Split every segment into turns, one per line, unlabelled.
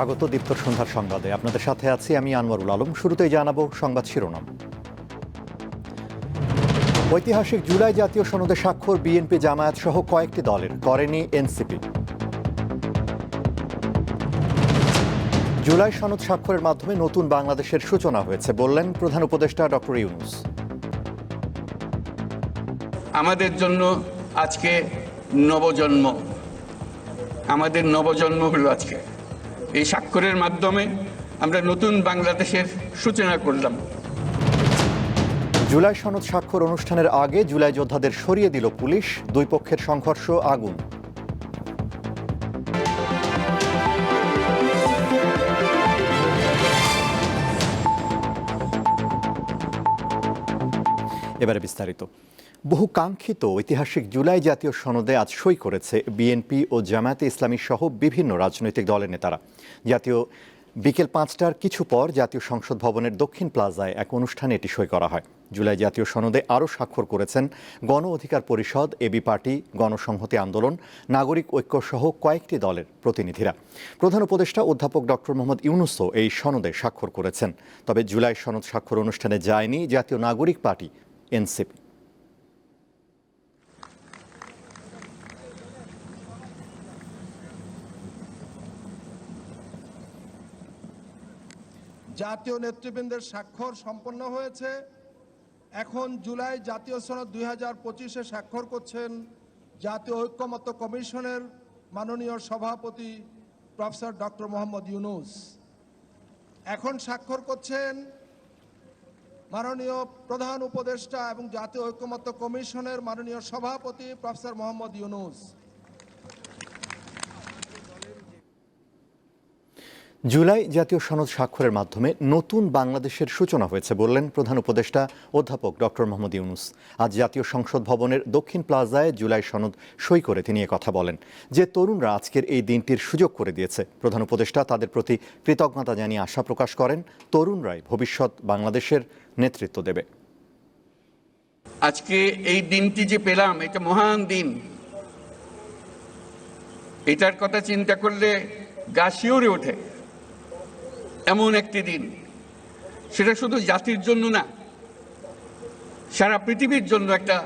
স্বাগত দীপ্তর সন্ধ্যার সংবাদে আপনাদের সাথে আছি আমি আনোয়ারুল আলম শুরুতেই জানাবো সংবাদ শিরোনাম ঐতিহাসিক জুলাই জাতীয় সনদে স্বাক্ষর বিএনপি জামায়াত সহ কয়েকটি দলের করেনি এনসিপি জুলাই সনদ স্বাক্ষরের মাধ্যমে নতুন বাংলাদেশের সূচনা হয়েছে বললেন প্রধান উপদেষ্টা ডক্টর ইউনুস
আমাদের জন্য আজকে নবজন্ম আমাদের নবজন্ম হলো আজকে এই স্বাক্ষরের মাধ্যমে আমরা নতুন বাংলাদেশের সূচনা করলাম
জুলাই সনদ স্বাক্ষর অনুষ্ঠানের আগে জুলাই যোদ্ধাদের সরিয়ে দিল পুলিশ দুই পক্ষের সংঘর্ষ আগুন এবারে বিস্তারিত বহু কাঙ্ক্ষিত ঐতিহাসিক জুলাই জাতীয় সনদে আজ সই করেছে বিএনপি ও জামায়াতে ইসলামী সহ বিভিন্ন রাজনৈতিক দলের নেতারা জাতীয় বিকেল পাঁচটার কিছু পর জাতীয় সংসদ ভবনের দক্ষিণ প্লাজায় এক অনুষ্ঠানে এটি সই করা হয় জুলাই জাতীয় সনদে আরও স্বাক্ষর করেছেন গণ অধিকার পরিষদ এবি পার্টি গণসংহতি আন্দোলন নাগরিক ঐক্য সহ কয়েকটি দলের প্রতিনিধিরা প্রধান উপদেষ্টা অধ্যাপক ডক্টর মোহাম্মদ ইউনুসও এই সনদে স্বাক্ষর করেছেন তবে জুলাই সনদ স্বাক্ষর অনুষ্ঠানে যায়নি জাতীয় নাগরিক পার্টি এনসিপি
জাতীয় নেতৃবৃন্দের স্বাক্ষর সম্পন্ন হয়েছে এখন জুলাই জাতীয় সনদ দুই হাজার পঁচিশে স্বাক্ষর করছেন জাতীয় ঐক্যমত কমিশনের মাননীয় সভাপতি প্রফেসর ডক্টর মোহাম্মদ ইউনুস এখন স্বাক্ষর করছেন মাননীয় প্রধান উপদেষ্টা এবং জাতীয় ঐক্যমত্য কমিশনের মাননীয় সভাপতি প্রফেসর মোহাম্মদ ইউনুস
জুলাই জাতীয় সনদ স্বাক্ষরের মাধ্যমে নতুন বাংলাদেশের সূচনা হয়েছে বললেন প্রধান উপদেষ্টা অধ্যাপক ডক্টর মোহাম্মদ ইউনুস আজ জাতীয় সংসদ ভবনের দক্ষিণ প্লাজায় জুলাই সনদ সই করে তিনি কথা বলেন যে তরুণরা আজকের এই দিনটির সুযোগ করে দিয়েছে প্রধান উপদেষ্টা তাদের প্রতি কৃতজ্ঞতা জানিয়ে আশা প্রকাশ করেন তরুণরাই ভবিষ্যৎ বাংলাদেশের নেতৃত্ব দেবে
আজকে এই দিনটি যে পেলাম এটা মহান দিন এটার কথা চিন্তা করলে গা ওঠে এমন একটি দিন সেটা শুধু জাতির জন্য না সারা পৃথিবীর জন্য একটা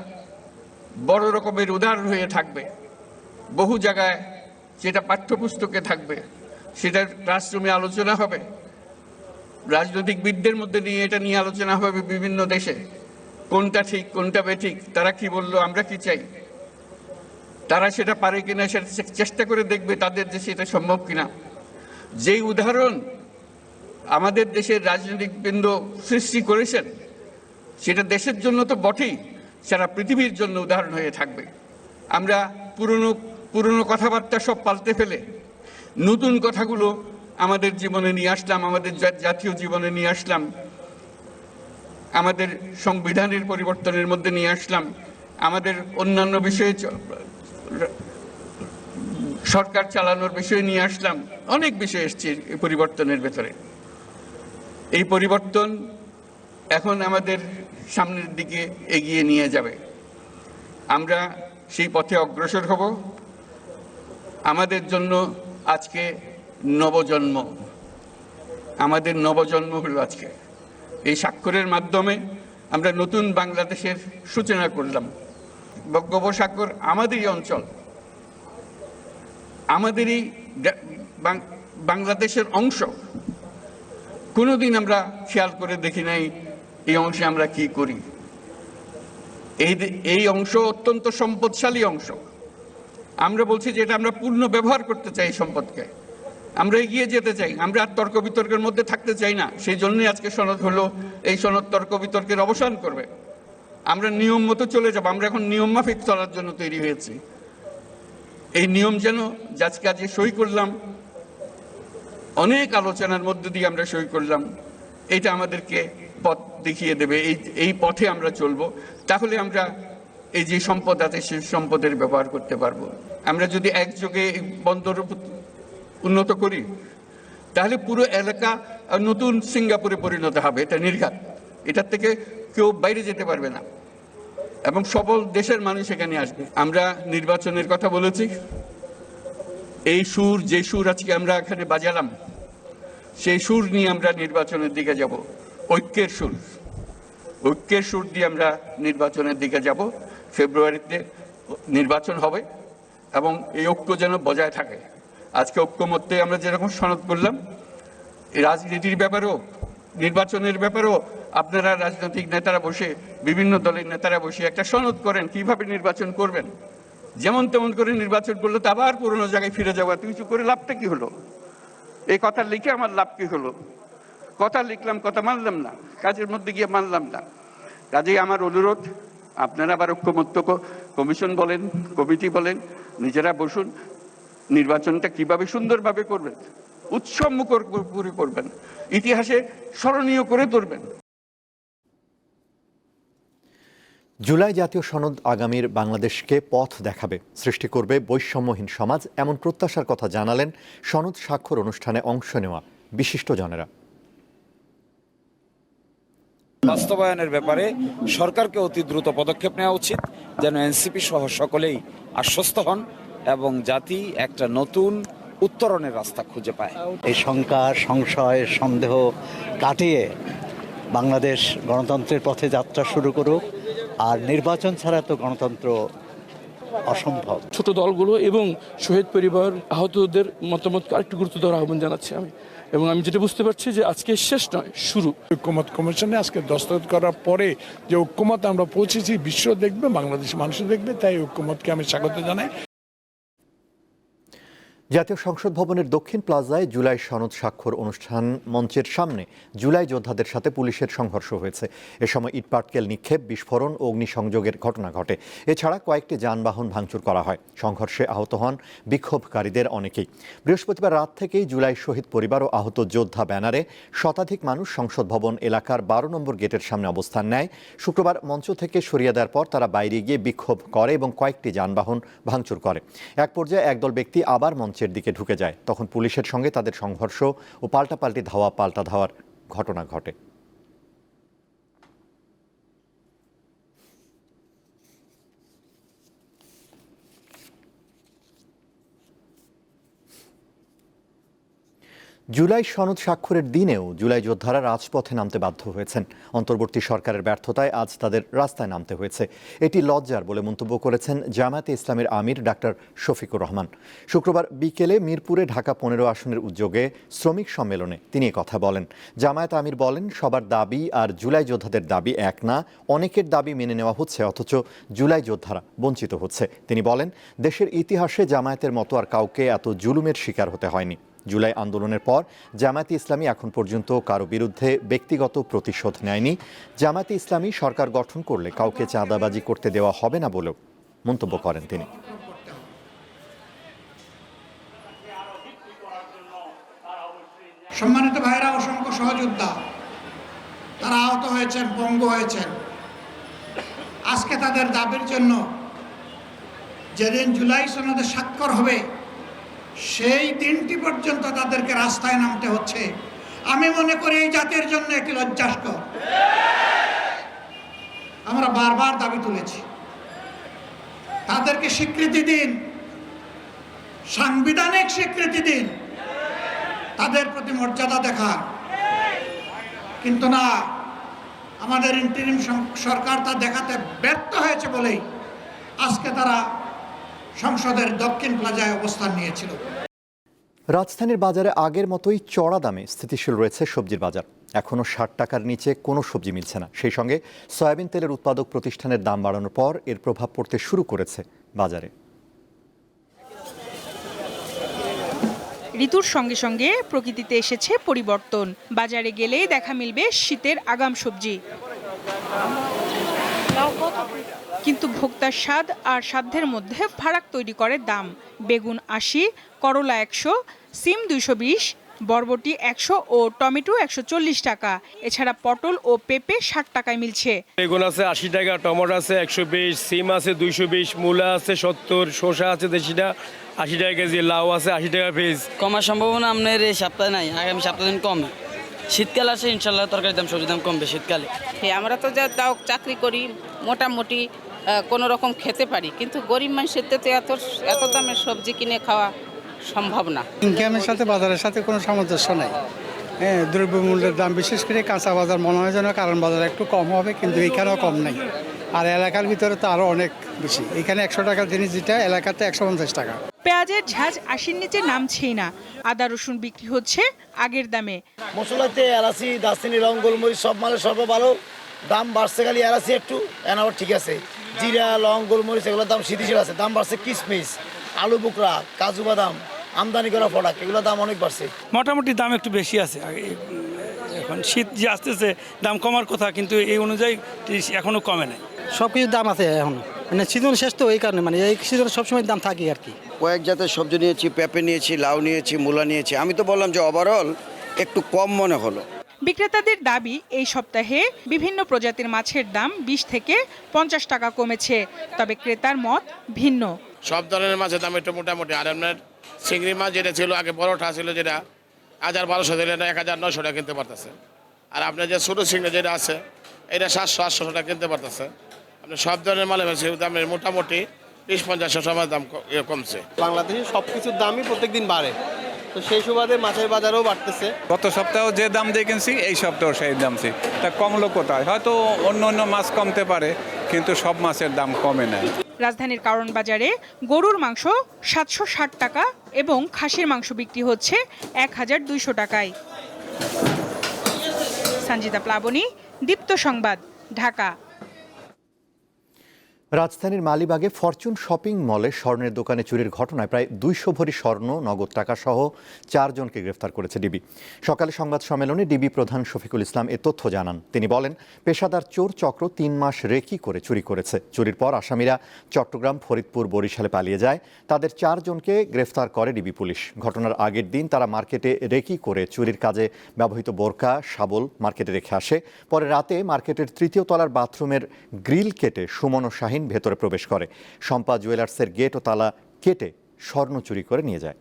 বড় রকমের উদাহরণ হয়ে থাকবে বহু জায়গায় সেটা পাঠ্যপুস্তকে থাকবে সেটা ক্লাসরুমে আলোচনা হবে রাজনৈতিকবিদদের মধ্যে নিয়ে এটা নিয়ে আলোচনা হবে বিভিন্ন দেশে কোনটা ঠিক কোনটা বেঠিক তারা কি বললো আমরা কি চাই তারা সেটা পারে কিনা সেটা চেষ্টা করে দেখবে তাদের যে সেটা সম্ভব কিনা যেই উদাহরণ আমাদের দেশের রাজনৈতিক বৃন্দ সৃষ্টি করেছেন সেটা দেশের জন্য তো বটেই সারা পৃথিবীর জন্য উদাহরণ হয়ে থাকবে আমরা পুরনো পুরনো কথাবার্তা সব পাল্টে ফেলে নতুন কথাগুলো আমাদের জীবনে নিয়ে আসলাম আমাদের জাতীয় জীবনে নিয়ে আসলাম আমাদের সংবিধানের পরিবর্তনের মধ্যে নিয়ে আসলাম আমাদের অন্যান্য বিষয়ে সরকার চালানোর বিষয়ে নিয়ে আসলাম অনেক বিষয় এসছে পরিবর্তনের ভেতরে এই পরিবর্তন এখন আমাদের সামনের দিকে এগিয়ে নিয়ে যাবে আমরা সেই পথে অগ্রসর হব আমাদের জন্য আজকে নবজন্ম আমাদের নবজন্ম হলো আজকে এই স্বাক্ষরের মাধ্যমে আমরা নতুন বাংলাদেশের সূচনা করলাম বঙ্গোপসাগর আমাদেরই অঞ্চল আমাদেরই বাংলাদেশের অংশ কোনো দিন আমরা খেয়াল করে দেখি নাই এই অংশে আমরা কি করি এই এই অংশ অত্যন্ত সম্পদশালী অংশ আমরা বলছি যে এটা আমরা পূর্ণ ব্যবহার করতে চাই সম্পদকে আমরা এগিয়ে যেতে চাই আমরা আর তর্ক বিতর্কের মধ্যে থাকতে চাই না সেই জন্যই আজকে সনদ হলো এই সনদ তর্ক বিতর্কের অবসান করবে আমরা নিয়ম মতো চলে যাবো আমরা এখন নিয়ম মাফিক চলার জন্য তৈরি হয়েছি এই নিয়ম যেন আজকে আজকে সই করলাম অনেক আলোচনার মধ্যে দিয়ে আমরা সই করলাম এটা আমাদেরকে পথ দেখিয়ে দেবে এই এই পথে আমরা চলব তাহলে আমরা এই যে সম্পদ আছে সেই সম্পদের ব্যবহার করতে পারবো আমরা যদি একযোগে বন্দর উন্নত করি তাহলে পুরো এলাকা নতুন সিঙ্গাপুরে পরিণত হবে এটা নির্ঘাত এটার থেকে কেউ বাইরে যেতে পারবে না এবং সকল দেশের মানুষ এখানে আসবে আমরা নির্বাচনের কথা বলেছি এই সুর যে সুর আজকে আমরা এখানে বাজালাম সেই সুর নিয়ে আমরা নির্বাচনের দিকে যাব ঐক্যের সুর ঐক্যের সুর দিয়ে আমরা নির্বাচনের দিকে যাব ফেব্রুয়ারিতে নির্বাচন হবে এবং এই ঐক্য যেন বজায় থাকে আজকে ঐক্য মধ্যে আমরা যেরকম সনদ করলাম রাজনীতির ব্যাপারেও নির্বাচনের ব্যাপারেও আপনারা রাজনৈতিক নেতারা বসে বিভিন্ন দলের নেতারা বসে একটা সনদ করেন কিভাবে নির্বাচন করবেন যেমন তেমন করে নির্বাচন করলে তো আবার পুরনো জায়গায় ফিরে যাওয়া কিছু করে লাভটা কি হলো এই কথা লিখে আমার লাভ কি হলো কথা লিখলাম কথা মানলাম না কাজের মধ্যে গিয়ে মানলাম না কাজেই আমার অনুরোধ আপনারা আবার ঐক্যমত্য কমিশন বলেন কমিটি বলেন নিজেরা বসুন নির্বাচনটা কিভাবে সুন্দরভাবে করবেন উৎসব মুখর করবেন ইতিহাসে স্মরণীয় করে তুলবেন
জুলাই জাতীয় সনদ আগামীর বাংলাদেশকে পথ দেখাবে সৃষ্টি করবে বৈষম্যহীন সমাজ এমন প্রত্যাশার কথা জানালেন সনদ স্বাক্ষর অনুষ্ঠানে অংশ নেওয়া বিশিষ্টজনেরা
বাস্তবায়নের ব্যাপারে সরকারকে অতি দ্রুত পদক্ষেপ নেওয়া উচিত যেন এনসিপি সহ সকলেই আশ্বস্ত হন এবং জাতি একটা নতুন উত্তরণের রাস্তা খুঁজে পায়
এই শঙ্কা সংশয় সন্দেহ কাটিয়ে বাংলাদেশ গণতন্ত্রের পথে যাত্রা শুরু করুক আর নির্বাচন ছাড়া তো গণতন্ত্র অসম্ভব
ছোট দলগুলো এবং শহীদ পরিবার আহতদের মতামতকে আরেকটু গুরুত্ব দেওয়ার আহ্বান জানাচ্ছি আমি এবং আমি যেটা বুঝতে পারছি যে আজকে শেষ নয় শুরু
ঐক্যমত কমিশনে আজকে দস্তখত করার পরে যে ঐক্যমত আমরা পৌঁছেছি বিশ্ব দেখবে বাংলাদেশ মানুষ দেখবে তাই ঐক্যমতকে আমি স্বাগত জানাই
জাতীয় সংসদ ভবনের দক্ষিণ প্লাজায় জুলাই সনদ স্বাক্ষর অনুষ্ঠান মঞ্চের সামনে জুলাই যোদ্ধাদের সাথে পুলিশের সংঘর্ষ হয়েছে এ সময় ইটপাটকেল নিক্ষেপ বিস্ফোরণ ও অগ্নিসংযোগের ঘটনা ঘটে এছাড়া কয়েকটি যানবাহন ভাঙচুর করা হয় সংঘর্ষে আহত হন বিক্ষোভকারীদের অনেকেই বৃহস্পতিবার রাত থেকেই জুলাই শহীদ পরিবার ও আহত যোদ্ধা ব্যানারে শতাধিক মানুষ সংসদ ভবন এলাকার বারো নম্বর গেটের সামনে অবস্থান নেয় শুক্রবার মঞ্চ থেকে সরিয়ে দেওয়ার পর তারা বাইরে গিয়ে বিক্ষোভ করে এবং কয়েকটি যানবাহন ভাঙচুর করে এক পর্যায়ে একদল ব্যক্তি আবার মঞ্চ মঞ্চের দিকে ঢুকে যায় তখন পুলিশের সঙ্গে তাদের সংঘর্ষ ও পাল্টাপাল্টি ধাওয়া পাল্টা ধাওয়ার ঘটনা ঘটে জুলাই সনদ স্বাক্ষরের দিনেও জুলাই যোদ্ধারা রাজপথে নামতে বাধ্য হয়েছেন অন্তর্বর্তী সরকারের ব্যর্থতায় আজ তাদের রাস্তায় নামতে হয়েছে এটি লজ্জার বলে মন্তব্য করেছেন জামায়াতে ইসলামের আমির ডাক্তার শফিকুর রহমান শুক্রবার বিকেলে মিরপুরে ঢাকা পনেরো আসনের উদ্যোগে শ্রমিক সম্মেলনে তিনি কথা বলেন জামায়াত আমির বলেন সবার দাবি আর জুলাই যোদ্ধাদের দাবি এক না অনেকের দাবি মেনে নেওয়া হচ্ছে অথচ জুলাই যোদ্ধারা বঞ্চিত হচ্ছে তিনি বলেন দেশের ইতিহাসে জামায়াতের মতো আর কাউকে এত জুলুমের শিকার হতে হয়নি জুলাই আন্দোলনের পর জামায়াতে ইসলামী এখন পর্যন্ত কারো বিরুদ্ধে ব্যক্তিগত প্রতিশোধ নেয়নি জামায়াতে ইসলামী সরকার গঠন করলে কাউকে চাঁদাবাজি করতে দেওয়া হবে না বলেও মন্তব্য করেন তিনি
সম্মানিত ভাইরা অসংখ্য সহযোদ্ধা তারা আহত হয়েছেন পঙ্গ হয়েছেন আজকে তাদের দাবির জন্য যেদিন জুলাই সনদে স্বাক্ষর হবে সেই দিনটি পর্যন্ত তাদেরকে রাস্তায় নামতে হচ্ছে আমি মনে করি এই জাতির জন্য একটি লজ্জাস্কর আমরা বারবার দাবি তুলেছি তাদেরকে স্বীকৃতি দিন সাংবিধানিক স্বীকৃতি দিন তাদের প্রতি মর্যাদা দেখা কিন্তু না আমাদের ইন্টারিম সরকার তা দেখাতে ব্যর্থ হয়েছে বলেই আজকে তারা সংসদের দক্ষিণ প্লাজায় অবস্থান নিয়েছিল
রাজধানীর বাজারে আগের মতোই চড়া দামে স্থিতিশীল রয়েছে সবজির বাজার এখনও ষাট টাকার নিচে কোনো সবজি মিলছে না সেই সঙ্গে সয়াবিন তেলের উৎপাদক প্রতিষ্ঠানের দাম বাড়ানোর পর এর প্রভাব পড়তে শুরু করেছে বাজারে
ঋতুর সঙ্গে সঙ্গে প্রকৃতিতে এসেছে পরিবর্তন বাজারে গেলেই দেখা মিলবে শীতের আগাম সবজি কিন্তু ভোক্তার স্বাদ আর সাধ্যের মধ্যে ফারাক তৈরি করে দাম বেগুন আশি করলা একশো সিম দুইশো বিশ বরবটি একশো ও টমেটো একশো চল্লিশ টাকা এছাড়া পটল ও পেঁপে ষাট টাকায় মিলছে
বেগুন আছে আশি টাকা টমেটো আছে একশো বিশ সিম আছে দুইশো বিশ মূলা আছে সত্তর শসা আছে দেশিটা আশি টাকা কেজি লাউ আছে আশি টাকা পিস
কমার সম্ভাবনা আপনার এই সপ্তাহে নাই আগামী সপ্তাহ দিন কমে শীতকাল আছে ইনশাল্লাহ তরকারি দাম সবজি দাম কমবে শীতকালে
আমরা তো যা তাও চাকরি করি মোটামুটি কোনো রকম খেতে পারি কিন্তু গরিব মানুষের তো এত এত দামের সবজি কিনে খাওয়া সম্ভব না
ইনকামের সাথে বাজারের সাথে কোনো সামঞ্জস্য নেই হ্যাঁ দ্রব্যমূল্যের দাম বিশেষ করে কাঁচা বাজার মনে হয় যেন কারণ বাজার একটু কম হবে কিন্তু এখানেও কম নেই আর এলাকার ভিতরে তো আরও অনেক বেশি এখানে একশো টাকার জিনিস যেটা এলাকাতে একশো পঞ্চাশ টাকা
পেঁয়াজের ঝাঁজ আশির নিচে নামছেই না আদা রসুন বিক্রি হচ্ছে আগের দামে
মশলাতে এলাচি দাস্তিনি রঙ গোলমরিচ সব মালের সর্ব ভালো দাম বাড়ছে খালি এলাচি একটু এনাও ঠিক আছে জিরা লং গোলমরিচ এগুলোর দাম স্থিতিশীল আছে দাম বাড়ছে কিশমিশ আলু বুকরা কাজু বাদাম আমদানি করা প্রোডাক্ট এগুলোর দাম অনেক বাড়ছে
মোটামুটি দাম একটু বেশি আছে এখন শীত যে আসতেছে দাম কমার কথা কিন্তু এই অনুযায়ী এখনও কমে নাই
সব কিছুর দাম আছে এখন মানে সিজন শেষ তো এই কারণে মানে এই সিজনে সবসময় দাম থাকে আর কি
কয়েক জাতের সবজি নিয়েছি পেঁপে নিয়েছি লাউ নিয়েছি মূলা নিয়েছি আমি তো বললাম যে ওভারঅল একটু কম মনে হলো
বিক্রেতাদের দাবি এই সপ্তাহে বিভিন্ন প্রজাতির মাছের দাম বিশ থেকে পঞ্চাশ টাকা কমেছে তবে ক্রেতার মত ভিন্ন
সব ধরনের মাছের দাম একটু মোটামুটি আর আপনার চিংড়ি মাছ যেটা ছিল আগে বড়টা ছিল যেটা হাজার বারোশো দিলে এক হাজার নশো টাকা কিনতে পারতেছে আর আপনার যে ছোটো চিংড়ি যেটা আছে এটা সাতশো আটশো টাকা কিনতে পারতেছে আপনি সব ধরনের মালে মাছের দামের মোটামুটি বিশ পঞ্চাশ সময় দাম ইয়ে কমছে
বাংলাদেশে সব কিছুর দামই প্রত্যেকদিন বাড়ে তো সেই সুবাদে মাছের বাজারও বাড়তেছে
গত সপ্তাহ যে দাম দিয়ে কিনছি এই সপ্তাহ সেই দাম ছি তা কমলো কোথায় হয়তো অন্য অন্য মাছ কমতে পারে কিন্তু সব মাছের দাম কমে না
রাজধানীর কারণ বাজারে গরুর মাংস সাতশো ষাট টাকা এবং খাসির মাংস বিক্রি হচ্ছে এক হাজার দুইশো টাকায় সঞ্জিতা প্লাবনী দীপ্ত সংবাদ ঢাকা
রাজধানীর মালিবাগে ফরচুন শপিং মলে স্বর্ণের দোকানে চুরির ঘটনায় প্রায় দুইশো ভরি স্বর্ণ নগদ টাকাসহ চারজনকে গ্রেফতার করেছে ডিবি সকালে সংবাদ সম্মেলনে ডিবি প্রধান শফিকুল ইসলাম এ তথ্য জানান তিনি বলেন পেশাদার চোর চক্র তিন মাস রেকি করে চুরি করেছে চুরির পর আসামিরা চট্টগ্রাম ফরিদপুর বরিশালে পালিয়ে যায় তাদের চারজনকে গ্রেফতার করে ডিবি পুলিশ ঘটনার আগের দিন তারা মার্কেটে রেকি করে চুরির কাজে ব্যবহৃত বোরকা শাবল মার্কেটে রেখে আসে পরে রাতে মার্কেটের তৃতীয় তলার বাথরুমের গ্রিল কেটে সুমন শাহিন ভেতরে প্রবেশ করে শম্পা জুয়েলার্সের গেট ও তালা কেটে স্বর্ণ চুরি করে নিয়ে যায়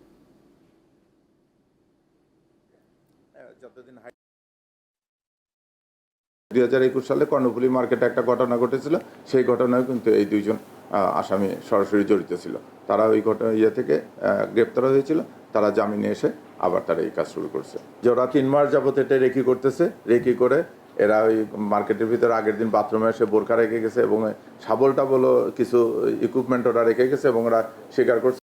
দুই হাজার একুশ সালে কর্ণফুলি মার্কেটে একটা ঘটনা ঘটেছিল সেই ঘটনায় কিন্তু এই দুইজন আসামি সরাসরি জড়িত ছিল তারা ওই ঘটনা ইয়ে থেকে গ্রেপ্তার হয়েছিল তারা জামিনে এসে আবার তারা এই কাজ শুরু করছে যে ওরা তিন মাস যাবত এটা রেকি করতেছে রেকি করে এরা ওই মার্কেটের ভিতরে আগের দিন বাথরুমে এসে বোরখা রেখে গেছে এবং শাবল টাবলও কিছু ইকুইপমেন্ট ওরা রেখে গেছে এবং ওরা স্বীকার করছে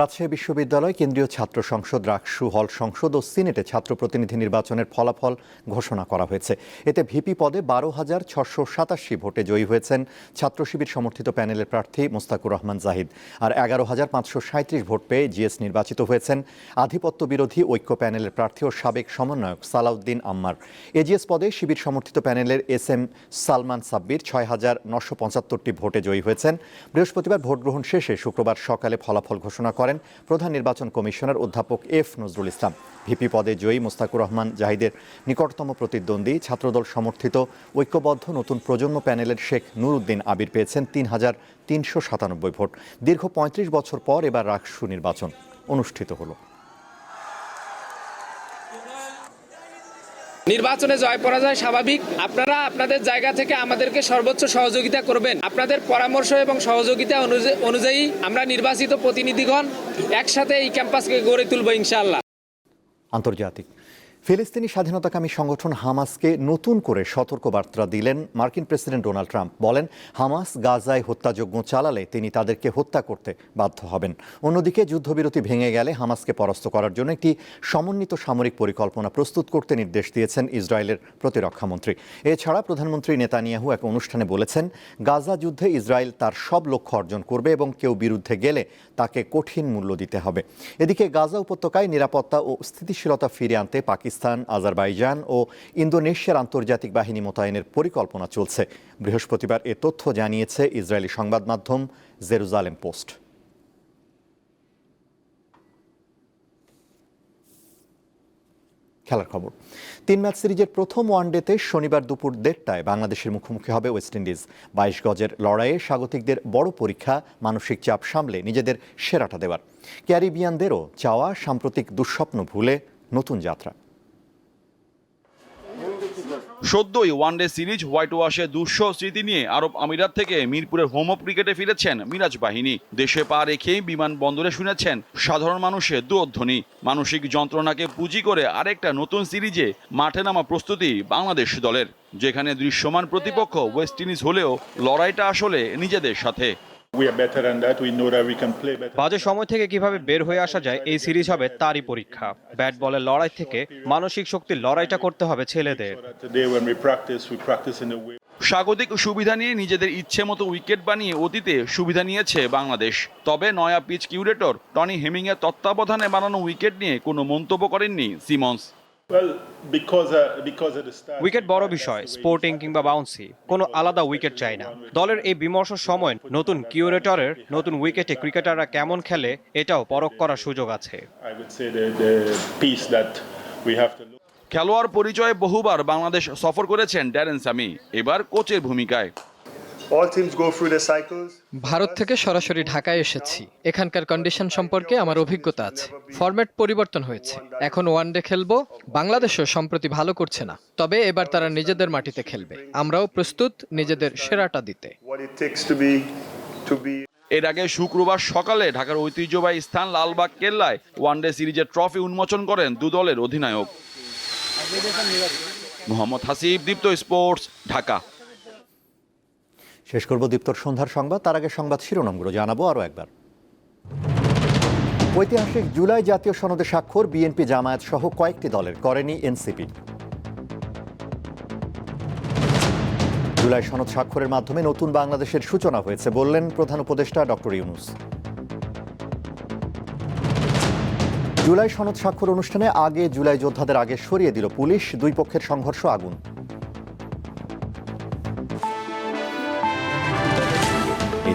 রাজশাহী বিশ্ববিদ্যালয় কেন্দ্রীয় ছাত্র সংসদ রাকসু হল সংসদ ও সিনেটে ছাত্র প্রতিনিধি নির্বাচনের ফলাফল ঘোষণা করা হয়েছে এতে ভিপি পদে বারো হাজার ছশো সাতাশি ভোটে জয়ী হয়েছেন ছাত্র শিবির সমর্থিত প্যানেলের প্রার্থী মোস্তাকুর রহমান জাহিদ আর এগারো হাজার পাঁচশো সাঁত্রিশ ভোট পেয়ে জিএস নির্বাচিত হয়েছেন আধিপত্য বিরোধী ঐক্য প্যানেলের প্রার্থী ও সাবেক সমন্বয়ক সালাউদ্দিন আম্মার এজিএস পদে শিবির সমর্থিত প্যানেলের এস এম সালমান সাব্বির ছয় হাজার নশো পঁচাত্তরটি ভোটে জয়ী হয়েছেন বৃহস্পতিবার ভোট গ্রহণ শেষে শুক্রবার সকালে ফলাফল ঘোষণা করা করেন প্রধান নির্বাচন কমিশনার অধ্যাপক এফ নজরুল ইসলাম ভিপি পদে জয়ী মোস্তাকুর রহমান জাহিদের নিকটতম প্রতিদ্বন্দ্বী ছাত্রদল সমর্থিত ঐক্যবদ্ধ নতুন প্রজন্ম প্যানেলের শেখ নুরুদ্দিন আবির পেয়েছেন তিন হাজার তিনশো সাতানব্বই ভোট দীর্ঘ পঁয়ত্রিশ বছর পর এবার রাকসু নির্বাচন অনুষ্ঠিত হলো
নির্বাচনে জয় পরাজয় স্বাভাবিক আপনারা আপনাদের জায়গা থেকে আমাদেরকে সর্বোচ্চ সহযোগিতা করবেন আপনাদের পরামর্শ এবং সহযোগিতা অনুযায়ী আমরা নির্বাচিত প্রতিনিধিগণ একসাথে এই ক্যাম্পাসকে গড়ে তুলব ইনশাআল্লাহ
আন্তর্জাতিক ফিলিস্তিনি স্বাধীনতাকামী সংগঠন হামাসকে নতুন করে সতর্কবার্তা দিলেন মার্কিন প্রেসিডেন্ট ডোনাল্ড ট্রাম্প বলেন হামাস গাজায় হত্যাযজ্ঞ চালালে তিনি তাদেরকে হত্যা করতে বাধ্য হবেন অন্যদিকে যুদ্ধবিরতি ভেঙে গেলে হামাসকে পরাস্ত করার জন্য একটি সমন্বিত সামরিক পরিকল্পনা প্রস্তুত করতে নির্দেশ দিয়েছেন ইসরায়েলের প্রতিরক্ষামন্ত্রী এছাড়া প্রধানমন্ত্রী নেতানিয়াহু এক অনুষ্ঠানে বলেছেন গাজা যুদ্ধে ইসরায়েল তার সব লক্ষ্য অর্জন করবে এবং কেউ বিরুদ্ধে গেলে তাকে কঠিন মূল্য দিতে হবে এদিকে গাজা উপত্যকায় নিরাপত্তা ও স্থিতিশীলতা ফিরে আনতে পাকিস্তান পাকিস্তান আজারবাইজান ও ইন্দোনেশিয়ার আন্তর্জাতিক বাহিনী মোতায়েনের পরিকল্পনা চলছে বৃহস্পতিবার এ তথ্য জানিয়েছে ইসরায়েলি সংবাদ মাধ্যম জেরুজালেম পোস্ট খেলার খবর তিন ম্যাচ সিরিজের প্রথম ওয়ানডেতে শনিবার দুপুর দেড়টায় বাংলাদেশের মুখোমুখি হবে ওয়েস্ট ইন্ডিজ বাইশ গজের লড়াইয়ে স্বাগতিকদের বড় পরীক্ষা মানসিক চাপ সামলে নিজেদের সেরাটা দেওয়ার ক্যারিবিয়ানদেরও চাওয়া সাম্প্রতিক দুঃস্বপ্ন ভুলে নতুন যাত্রা
সদ্যই ওয়ানডে সিরিজ হোয়াইট ওয়াশে দুঃসহ স্মৃতি নিয়ে আরব আমিরাত থেকে মিরপুরের হোম অফ ক্রিকেটে ফিরেছেন মিরাজ বাহিনী দেশে পা রেখেই বিমানবন্দরে শুনেছেন সাধারণ মানুষের দুধ্বনি মানসিক যন্ত্রণাকে পুঁজি করে আরেকটা নতুন সিরিজে মাঠে নামা প্রস্তুতি বাংলাদেশ দলের যেখানে দৃশ্যমান প্রতিপক্ষ ওয়েস্ট ইন্ডিজ হলেও লড়াইটা আসলে নিজেদের সাথে
বাজে সময় থেকে কিভাবে বের হয়ে আসা যায় এই সিরিজ হবে তারই পরীক্ষা ব্যাট বলের লড়াই থেকে মানসিক শক্তির লড়াইটা করতে হবে ছেলেদের
স্বাগতিক সুবিধা নিয়ে নিজেদের ইচ্ছে মতো উইকেট বানিয়ে অতীতে সুবিধা নিয়েছে বাংলাদেশ তবে নয়া পিচ কিউরেটর টনি হেমিংয়ের তত্ত্বাবধানে বানানো উইকেট নিয়ে কোনো মন্তব্য করেননি সিমন্স
উইকেট uh, বড় বিষয় স্পোর্টিং কিংবা বাউন্সি কোনো আলাদা উইকেট চাই না দলের এই বিমর্ষ সময় নতুন কিউরেটরের নতুন উইকেটে ক্রিকেটাররা কেমন খেলে এটাও পরখ করার সুযোগ আছে
খেলোয়াড় পরিচয়ে বহুবার বাংলাদেশ সফর করেছেন ড্যারেন সামি এবার কোচের ভূমিকায়
ভারত থেকে সরাসরি ঢাকায় এসেছি এখানকার কন্ডিশন সম্পর্কে আমার অভিজ্ঞতা আছে ফরম্যাট পরিবর্তন হয়েছে এখন ওয়ান ডে খেলবো বাংলাদেশও সম্প্রতি ভালো করছে না তবে এবার তারা নিজেদের মাটিতে খেলবে আমরাও প্রস্তুত নিজেদের সেরাটা দিতে
এর আগে শুক্রবার সকালে ঢাকার ঐতিহ্যবাহী স্থান লালবাগ কেল্লায় ওয়ান ডে সিরিজের ট্রফি উন্মোচন করেন দু দলের অধিনায়ক
মোহাম্মদ হাসিব দীপ্ত স্পোর্টস ঢাকা
শেষ করব দীপ্তর সন্ধ্যার সংবাদ তার আগে সংবাদ শিরোনামগুলো জানাবো আরও একবার ঐতিহাসিক জুলাই জাতীয় সনদে স্বাক্ষর বিএনপি জামায়াত সহ কয়েকটি দলের করেনি এনসিপি জুলাই সনদ স্বাক্ষরের মাধ্যমে নতুন বাংলাদেশের সূচনা হয়েছে বললেন প্রধান উপদেষ্টা ডক্টর ইউনুস জুলাই সনদ স্বাক্ষর অনুষ্ঠানে আগে জুলাই যোদ্ধাদের আগে সরিয়ে দিল পুলিশ দুই পক্ষের সংঘর্ষ আগুন